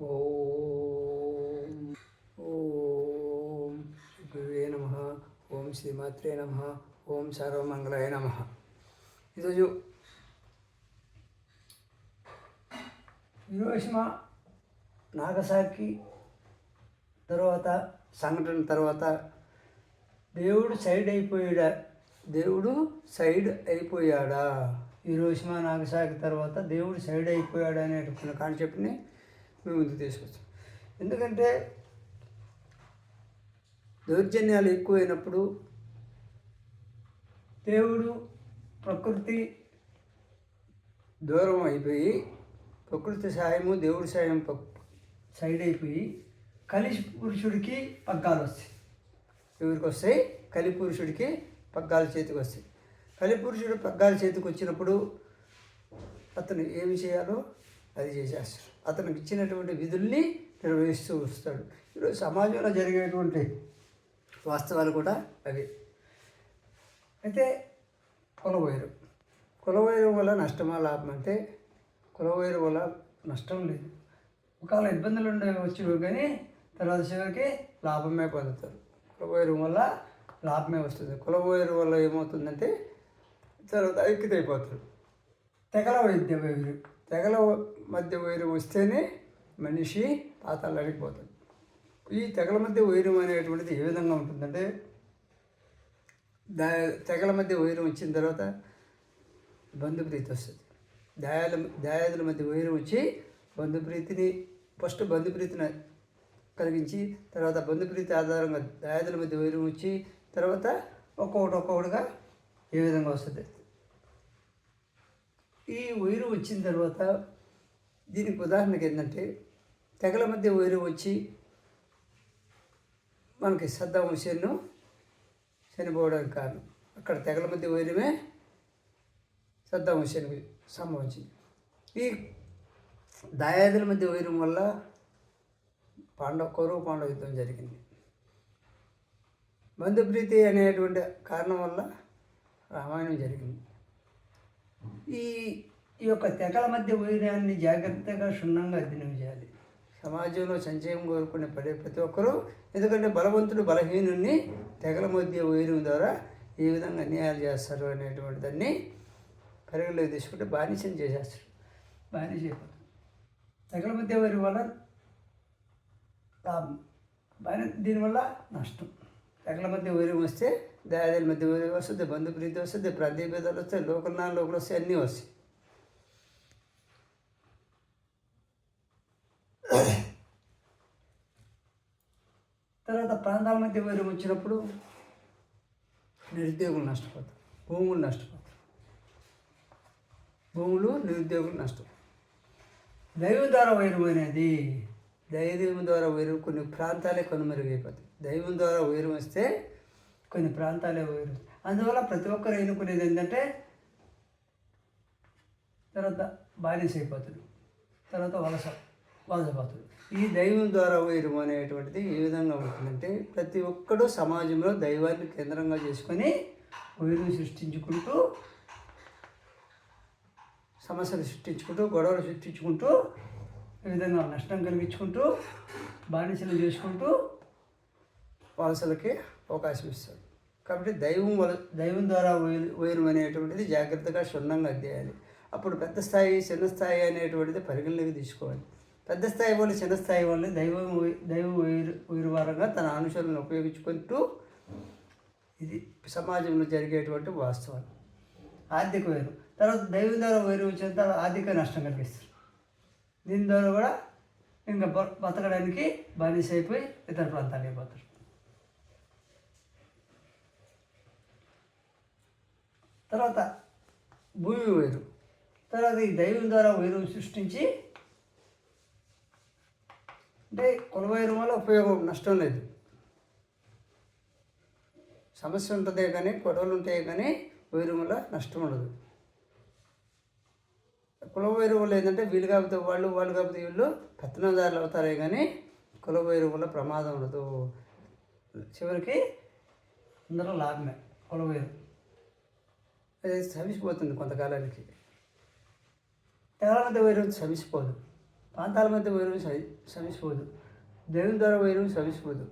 ఓం. ఓం గురువే నమ. ఓం శ్రీమాత్రే నమ. ఓం సర్వమంగళాయ నమ. ఈరోజు హిరోషిమా నాగసాకి తర్వాత సంఘటన తర్వాత దేవుడు సైడ్ అయిపోయాడా? దేవుడు సైడ్ అయిపోయాడా? హిరోషిమా నాగసాకి తర్వాత దేవుడు సైడ్ అయిపోయాడా అనేటువంటి కాన్సెప్ట్ని మేము ముందుకు తీసుకొచ్చాం ఎందుకంటే దౌర్జన్యాలు ఎక్కువైనప్పుడు దేవుడు ప్రకృతి దూరం అయిపోయి ప్రకృతి సాయము దేవుడి సాయం ప- సైడ్ అయిపోయి కలి పురుషుడికి పగ్గాలు వస్తాయి. ఎవరికి వస్తాయి? కలి పురుషుడికి పగ్గాలు చేతికి వస్తాయి. కలి పురుషుడు పగ్గాలు చేతికి వచ్చినప్పుడు అతను ఏమి చేయాలో అది చేసేస్తాడు అతనికి ఇచ్చినటువంటి విధుల్ని నిర్వహిస్తూ వస్తాడు. ఈరోజు సమాజంలో జరిగేటువంటి వాస్తవాలు కూడా అవి. అయితే కులవైరం. కులవైరం వల్ల నష్టమా లాభం అంటే కులవైరం వల్ల నష్టం లేదు. ఒకవేళ ఇబ్బందులు ఉండవచ్చు కానీ తర్వాత చివరికి లాభమే పొందుతారు. కులవైరం వల్ల లాభమే వస్తుంది. కులవైరం వల్ల ఏమవుతుందంటే తర్వాత ఐక్యత అయిపోతారు తెగల వైద్య వైద్యం తెగల మధ్య వైరం వస్తేనే మనిషి పాతాలు అడిగిపోతాడు ఈ తెగల మధ్య వైరం అనేటువంటిది ఏ విధంగా ఉంటుందంటే దా తెగల మధ్య వైరం వచ్చిన తర్వాత బంధుప్రీతి వస్తుంది. దాయాల దాయాదుల మధ్య వైరం వచ్చి బంధుప్రీతిని ఫస్ట్ బంధుప్రీతిని కలిగించి తర్వాత బంధుప్రీతి ఆధారంగా దాయాదుల మధ్య వైరం వచ్చి తర్వాత ఒక్కొక్కటి ఒక్కొక్కటిగా ఏ విధంగా వస్తుంది. ఈ వైరు వచ్చిన తర్వాత దీనికి ఉదాహరణకి ఏంటంటే తెగల మధ్య వైరు వచ్చి మనకి సద్దాం హుసేన్ను చనిపోవడానికి కారణం అక్కడ తెగల మధ్య వైరమే సద్దాం హుసేన్కి సంభవించింది. ఈ దాయాదుల మధ్య వైరం వల్ల పాండవ కౌరవ పాండవ యుద్ధం జరిగింది. బంధుప్రీతి అనేటువంటి కారణం వల్ల రామాయణం జరిగింది. ఈ ఈ యొక్క తెగల మధ్య వైరాన్ని జాగ్రత్తగా క్షుణ్ణంగా అధ్యయనం చేయాలి సమాజంలో సంచయం కోరుకునే పడే ప్రతి ఒక్కరూ ఎందుకంటే బలవంతుడు బలహీనుణ్ణి తెగల మధ్య వైరం ద్వారా ఏ విధంగా అన్యాయాలు చేస్తారు అనేటువంటి దాన్ని పరిగణలోకి తీసుకుంటే బానిసం చేసేస్తారు. బానిస అయిపోతుంది తెగల మధ్య వైరం వల్ల లాభం. బాని దీనివల్ల నష్టం. తెగల మధ్య వైరం వస్తే దాయాదుల మధ్య వైరం వస్తుంది బంధు ప్రీతి వస్తుంది ప్రాంతీయ భేదాలు వస్తాయి లోకల్ నాన్ లోకల్ వస్తాయి అన్నీ వస్తాయి. తర్వాత ప్రాంతాల మధ్య వైరం వచ్చినప్పుడు నిరుద్యోగులు నష్టపోతారు. భూములు నష్టపోతారు. భూములు నిరుద్యోగులు నష్టం దైవం ద్వారా వైరం అనేది దైవం ద్వారా వైరం కొన్ని ప్రాంతాలే కనుమరుగైపోతాయి. దైవం ద్వారా వైరం వస్తే కొన్ని ప్రాంతాలే వైరం అందువల్ల ప్రతి ఒక్కరు ఎన్నుకునేది ఏంటంటే తర్వాత బానిస అయిపోతాడు తర్వాత వలస వలసపోతాడు ఈ దైవం ద్వారా వైరం అనేటువంటిది ఏ విధంగా ఉంటుందంటే ప్రతి ఒక్కడు సమాజంలో దైవాన్ని కేంద్రంగా చేసుకొని వైరం సృష్టించుకుంటూ సమస్యలు సృష్టించుకుంటూ గొడవలు సృష్టించుకుంటూ ఈ విధంగా నష్టం కలిగించుకుంటూ బానిసలు చేసుకుంటూ వలసలకి అవకాశం ఇస్తాడు కాబట్టి దైవం వల దైవం ద్వారా వైరు- వైరం అనేటువంటిది జాగ్రత్తగా క్షుణ్ణంగా అధ్యయాలి అప్పుడు పెద్ద స్థాయి చిన్న స్థాయి అనేటువంటిది పరిగణలోకి తీసుకోవాలి. పెద్ద స్థాయి వాళ్ళు చిన్న స్థాయి వాళ్ళని దైవం దైవ వైరు తన అనుసరణను ఉపయోగించుకుంటూ ఇది సమాజంలో జరిగేటువంటి వాస్తవాలు. ఆర్థిక వైరు తర్వాత దైవం ద్వారా వైరు వచ్చిన తర్వాత ఆర్థిక నష్టం కలిగిస్తారు. దీని ద్వారా కూడా ఇంకా బతకడానికి బానిస అయిపోయి ఇతర ప్రాంతాలు అయిపోతారు తర్వాత భూమి వైరు తర్వాత ఈ దైవం ద్వారా వైరు సృష్టించి అంటే కులవైరం వల్ల ఉపయోగం నష్టం లేదు. సమస్య ఉంటుందే కానీ గొడవలు ఉంటాయి కానీ వైరం వల్ల నష్టం ఉండదు. కులవైరు వల్ల ఏంటంటే వీళ్ళు కాకపోతే వాళ్ళు వాళ్ళు కాకపోతే వీళ్ళు పెత్తనదారులు అవుతారే కానీ కులవైరం వల్ల ప్రమాదం ఉండదు. చివరికి అందరూ లాభమే కులవైరం అది సమిసిపోతుంది కొంతకాలానికి. తెలంగాణ వైరం సమిసిపోదు ప్రాంతాల మధ్య వైరం సవి సవిసిపోదు. దేవుని ద్వారా వైరం సవిసిపోదు.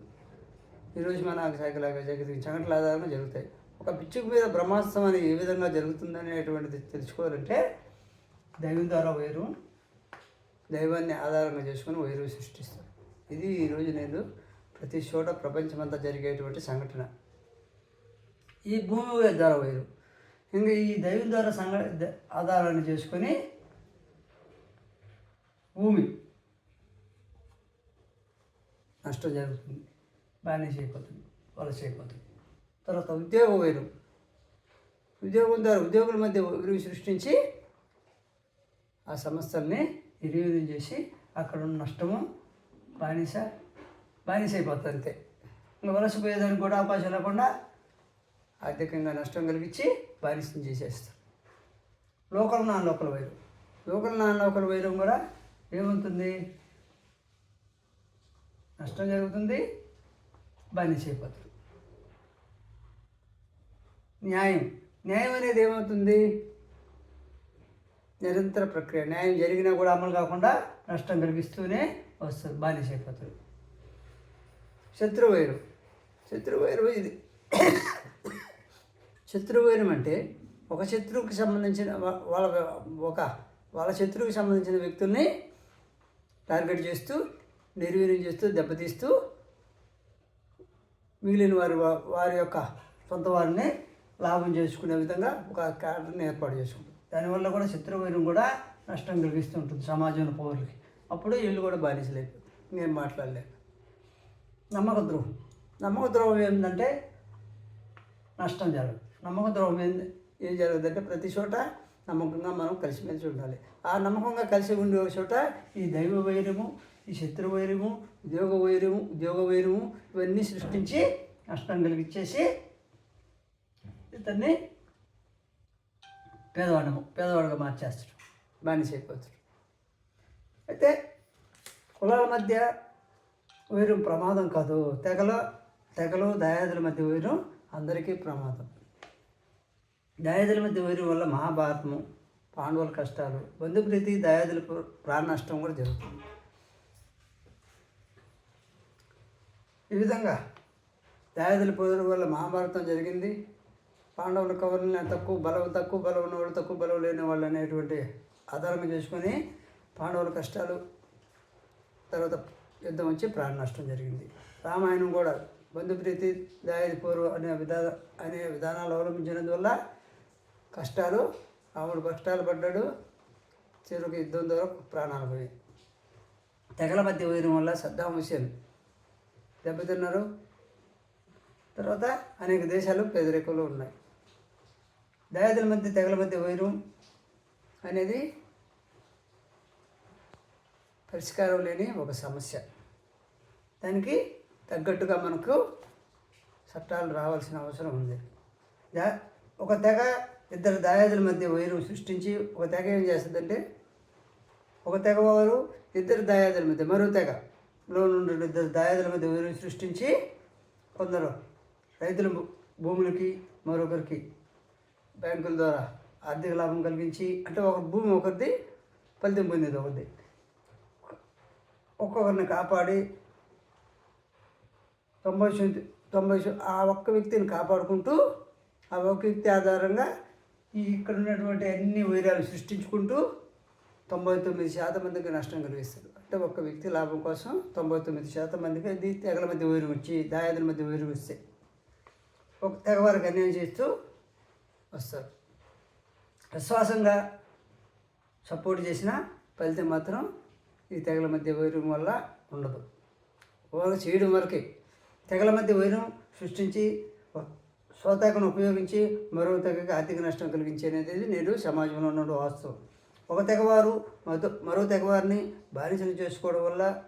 ఈరోజు మన సైకిలాగా జరిగిన సంఘటనల ఆధారంగా జరుగుతాయి. ఒక పిచ్చుకు మీద బ్రహ్మాస్త్రం అనేది ఏ విధంగా జరుగుతుందనేటువంటిది తెలుసుకోవాలంటే దైవం ద్వారా వైరం దైవాన్ని ఆధారంగా చేసుకుని వైరం సృష్టిస్తారు. ఇది ఈరోజు నేను ప్రతి చోట ప్రపంచమంతా జరిగేటువంటి సంఘటన. ఈ భూమి ద్వారా వైరు ఇంకా ఈ దైవం ద్వారా సంఘ ఆధారాన్ని చేసుకొని భూమి. నష్టం జరుగుతుంది బానిస అయిపోతుంది వలస అయిపోతుంది తర్వాత ఉద్యోగ వైరం. ఉద్యోగం ద్వారా ఉద్యోగుల మధ్య విరివి సృష్టించి ఆ సంస్థల్ని నిర్వీర్యం చేసి అక్కడ ఉన్న నష్టము బానిస బానిస అయిపోతుంది అంతే. ఇంకా వలసపోయేదానికి కూడా అవకాశం లేకుండా ఆర్థికంగా నష్టం కలిగించి బానిసం చేసేస్తారు. లోకల్ నాన్ లోకల్ వైరం. లోకల్ నాన్ లోకల్ వైరం కూడా ఏమవుతుంది నష్టం జరుగుతుంది బానిస అయిపోతుంది న్యాయం. న్యాయం అనేది ఏమవుతుంది? నిరంతర ప్రక్రియ. న్యాయం జరిగినా కూడా అమలు కాకుండా నష్టం కలిగిస్తూనే వస్తుంది బానిస అయిపోతుంది శత్రువైరం. శత్రువైరం ఇది. శత్రువైరం అంటే ఒక శత్రువుకి సంబంధించిన వాళ్ళ ఒక వాళ్ళ శత్రువుకి సంబంధించిన వ్యక్తుల్ని టార్గెట్ చేస్తూ నిర్వీర్యం చేస్తూ దెబ్బతీస్తూ మిగిలిన వారి వారి యొక్క సొంత వారిని లాభం చేసుకునే విధంగా ఒక క్యాడర్ని ఏర్పాటు చేసుకుంటుంది. దానివల్ల కూడా శత్రువైరం కూడా నష్టం కలిగిస్తూ ఉంటుంది సమాజంలో పౌరులకి. అప్పుడు వీళ్ళు కూడా బానిసలేదు నేను మాట్లాడలేక. నమ్మక ద్రోహం. నమ్మక ద్రోహం ఏంటంటే నష్టం జరగదు. నమ్మక ద్రోహం ఏం ఏం జరగదంటే ప్రతి చోట నమ్మకంగా మనం కలిసిమెలిసి ఉండాలి. ఆ నమ్మకంగా కలిసి ఉండే చోట ఈ దైవ వైరము ఈ శత్రు వైరము ఉద్యోగ వైరము ఉద్యోగ వైరము ఇవన్నీ సృష్టించి నష్టం కలిగించేసి ఇతన్ని పేదవాడము పేదవాడుగా మార్చేస్తాడు. బానిస అయిపోతాడు అయితే కులాల మధ్య వైరం ప్రమాదం కాదు. తెగలో తెగలు దయాదుల మధ్య వైరం అందరికీ ప్రమాదం. దయాదుల మధ్య వైరం వల్ల మహాభారతము పాండవుల కష్టాలు బంధుప్రీతి దయాదుల ప్రాణ నష్టం కూడా జరుగుతుంది. ఈ విధంగా దయాదుల పొదల వల్ల మహాభారతం జరిగింది. పాండవుల కవర్ని తక్కువ బలం తక్కువ బలం ఉన్నవాళ్ళు తక్కువ బలం లేని వాళ్ళు అనేటువంటి ఆధారంగా చేసుకొని పాండవుల కష్టాలు తర్వాత యుద్ధం వచ్చి ప్రాణ నష్టం జరిగింది. రామాయణం కూడా బంధుప్రీతి దయాది పూర్వ అనే విధా అనే విధానాలు అవలంబించినందువల్ల కష్టాలు ఆవిడ కష్టాలు పడ్డాడు చెరుకు యుద్ధం ద్వారా ప్రాణాలు పోయాయి. తెగల మధ్య పోయడం వల్ల సద్దాం హుసేన్ దెబ్బతిన్నారు. తర్వాత అనేక దేశాలు పేదరికంలో ఉన్నాయి. దయాదుల మధ్య తెగల మధ్య వైరం అనేది పరిష్కారం లేని ఒక సమస్య. దానికి తగ్గట్టుగా మనకు చట్టాలు రావాల్సిన అవసరం ఉంది. ఒక తెగ ఇద్దరు దాయాదుల మధ్య వైరం సృష్టించి ఒక తెగ ఏం చేస్తుందంటే ఒక తెగ వారు ఇద్దరు దాయాదుల మధ్య మరో తెగలో నుండి ఇద్దరు దాయాదుల మధ్య వైరం సృష్టించి కొందరు రైతుల భూములకి మరొకరికి బ్యాంకుల ద్వారా ఆర్థిక లాభం కలిగించి అంటే ఒక భూమి ఒకరిది ఫలితం పొందేది ఒకరిది. ఒక్కొక్కరిని కాపాడి తొంభై తొంభై ఆ ఒక్క వ్యక్తిని కాపాడుకుంటూ ఆ ఒక్క వ్యక్తి ఆధారంగా ఈ ఇక్కడ ఉన్నటువంటి అన్ని వైరాలు సృష్టించుకుంటూ తొంభై తొమ్మిది శాతం మందికి నష్టం కలిగిస్తారు అంటే ఒక వ్యక్తి లాభం కోసం తొంభై తొమ్మిది శాతం మందికి అది తెగల మధ్య వైరం వచ్చి దాయాదుల మధ్య వైరం వస్తే ఒక తెగ వారికి అన్యాయం చేస్తూ వస్తారు. విశ్వాసంగా సపోర్ట్ చేసిన ఫలితం మాత్రం ఈ తెగల మధ్య వైరం వల్ల ఉండదు. వాళ్ళు చేయడం వరకే. తెగల మధ్య వైరం సృష్టించి స్వతకను ఉపయోగించి మరో తెగకి ఆర్థిక నష్టం కలిగించేది నేడు సమాజంలో ఉన్న వాస్తవం. ఒక తెగవారు మరో మరో తెగవారిని బానిసలు చేసుకోవడం వల్ల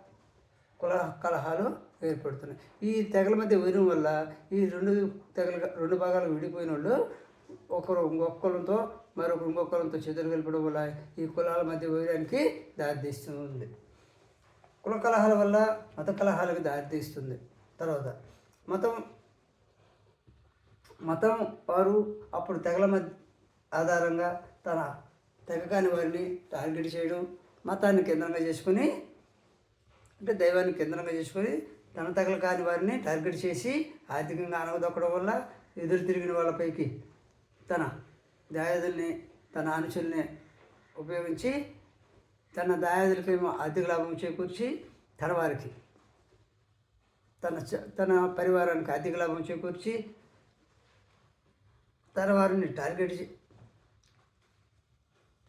కుల కలహాలు ఏర్పడుతున్నాయి. ఈ తెగల మధ్య వేయడం వల్ల ఈ రెండు తెగల రెండు భాగాలు విడిపోయిన వాళ్ళు ఒకరు ఇంకొకరితో మరొకరు ఇంకొకరితో చేతులు వెళ్ళడం వల్ల ఈ కులాల మధ్య వేయడానికి దారితీస్తుంది. కుల కలహాల వల్ల మత కలహాలకు దారితీస్తుంది. తర్వాత మతం మతం వారు అప్పుడు తెగల మధ్య ఆధారంగా తన తెగ కాని వారిని టార్గెట్ చేయడం మతాన్ని కేంద్రంగా చేసుకొని అంటే దైవాన్ని కేంద్రంగా చేసుకొని తన తగల కాని వారిని టార్గెట్ చేసి ఆర్థికంగా అనగదొక్కడం వల్ల ఎదురు తిరిగిన వాళ్ళపైకి తన దాయాదుల్ని తన అనుచుల్ని ఉపయోగించి తన దాయాదులకేమో ఆర్థిక లాభం చేకూర్చి తన వారికి తన చ- తన పరివారానికి ఆర్థిక లాభం చేకూర్చి తన వారిని టార్గెట్ చే-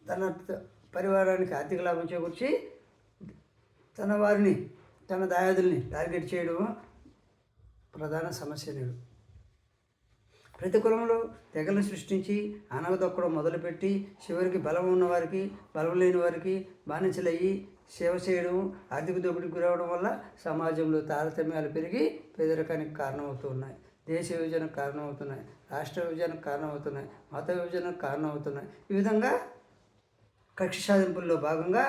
తన పరివారానికి ఆర్థిక లాభం చేకూర్చి తన వారిని తన దాయాదుల్ని టార్గెట్ చేయడం ప్రధాన సమస్య నేడు. ప్రతి కులంలో తెగలను సృష్టించి అనగదొక్కడం మొదలుపెట్టి చివరికి బలం ఉన్నవారికి బలం లేని వారికి బానిసలయ్యి సేవ చేయడం ఆర్థిక దోపిడీకి గురవడం వల్ల సమాజంలో తారతమ్యాలు పెరిగి పేదరికానికి కారణమవుతున్నాయి దేశ విభజనకు కారణమవుతున్నాయి రాష్ట్ర విభజనకు కారణమవుతున్నాయి మత విభజనకు కారణమవుతున్నాయి. ఈ విధంగా కక్ష సాధింపుల్లో భాగంగా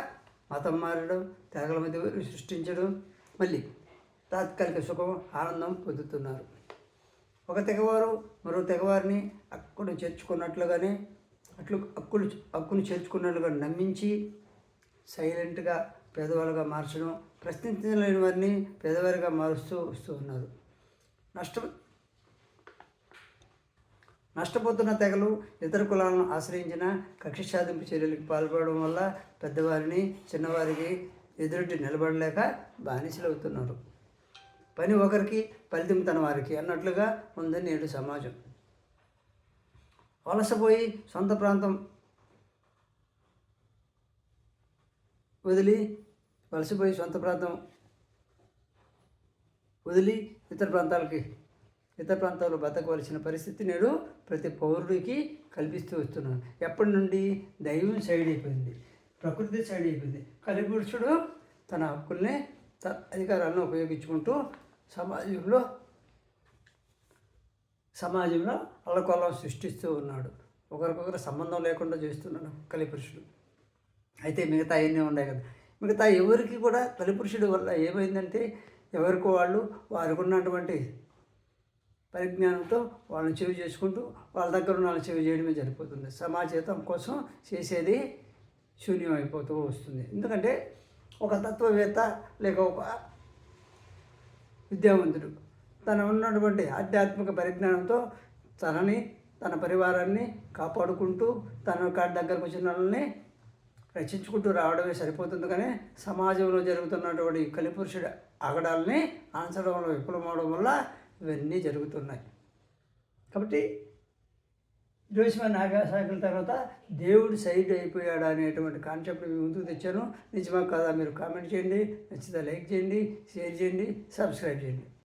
మతం మారడం తెగల మధ్య సృష్టించడం మళ్ళీ తాత్కాలిక సుఖం ఆనందం పొందుతున్నారు. ఒక తెగవారు మరో తెగవారిని అక్కును చేర్చుకున్నట్లుగానే అట్లు హక్కులు హక్కును చేర్చుకున్నట్లుగా నమ్మించి సైలెంట్గా పేదవాళ్ళుగా మార్చడం ప్రశ్నించలేని వారిని పేదవారిగా మారుస్తూ వస్తూ ఉన్నారు. నష్టం నష్టపోతున్న తెగలు ఇతర కులాలను ఆశ్రయించిన కక్ష సాధింపు చర్యలకు పాల్పడడం వల్ల పెద్దవారిని చిన్నవారికి ఎదురుటి నిలబడలేక బానిసలవుతున్నారు. పని ఒకరికి ఫలితం తన వారికి అన్నట్లుగా ఉంది నేడు సమాజం. వలసపోయి సొంత ప్రాంతం వదిలి వలసపోయి సొంత ప్రాంతం వదిలి ఇతర ప్రాంతాలకి ఇతర ప్రాంతాల్లో బతకవలసిన పరిస్థితి నేడు ప్రతి పౌరుడికి కల్పిస్తూ వస్తున్నాను. ఎప్పటి నుండి? దైవం సైడ్ అయిపోయింది. ప్రకృతి సైడ్ అయిపోయింది. కలిపురుషుడు తన హక్కుల్ని అధికారాలను ఉపయోగించుకుంటూ సమాజంలో సమాజంలో అల్లకొల్లం సృష్టిస్తూ ఉన్నాడు. ఒకరికొకరు సంబంధం లేకుండా చేస్తున్నాడు కలిపురుషుడు అయితే మిగతా అవన్నీ ఉన్నాయి కదా. మిగతా ఎవరికి కూడా కలిపురుషుడు వల్ల ఏమైందంటే ఎవరికి వాళ్ళు వారికి ఉన్నటువంటి పరిజ్ఞానంతో వాళ్ళని చెవి చేసుకుంటూ వాళ్ళ దగ్గర ఉన్న వాళ్ళని చెవి చేయడమే సరిపోతుంది సమాజేతం కోసం చేసేది శూన్యం అయిపోతూ వస్తుంది. ఎందుకంటే ఒక తత్వవేత్త లేక ఒక విద్యావంతుడు తన ఉన్నటువంటి ఆధ్యాత్మిక పరిజ్ఞానంతో తనని తన పరివారాన్ని కాపాడుకుంటూ తన కాడి దగ్గరకు వచ్చిన వాళ్ళని రక్షించుకుంటూ రావడమే సరిపోతుంది. కానీ సమాజంలో జరుగుతున్నటువంటి కలిపురుషుడి ఆగడాలని ఆన్సడంలో విఫలమవడం వల్ల ఇవన్నీ జరుగుతున్నాయి. కాబట్టి జోషిమ నాగాసాగిన తర్వాత దేవుడు సైడ్ అయిపోయాడు అనేటువంటి కాన్సెప్ట్ మీ ముందుకు తెచ్చాను. నిజమా కాదా మీరు కామెంట్ చేయండి. నచ్చితే లైక్ చేయండి షేర్ చేయండి సబ్స్క్రైబ్ చేయండి.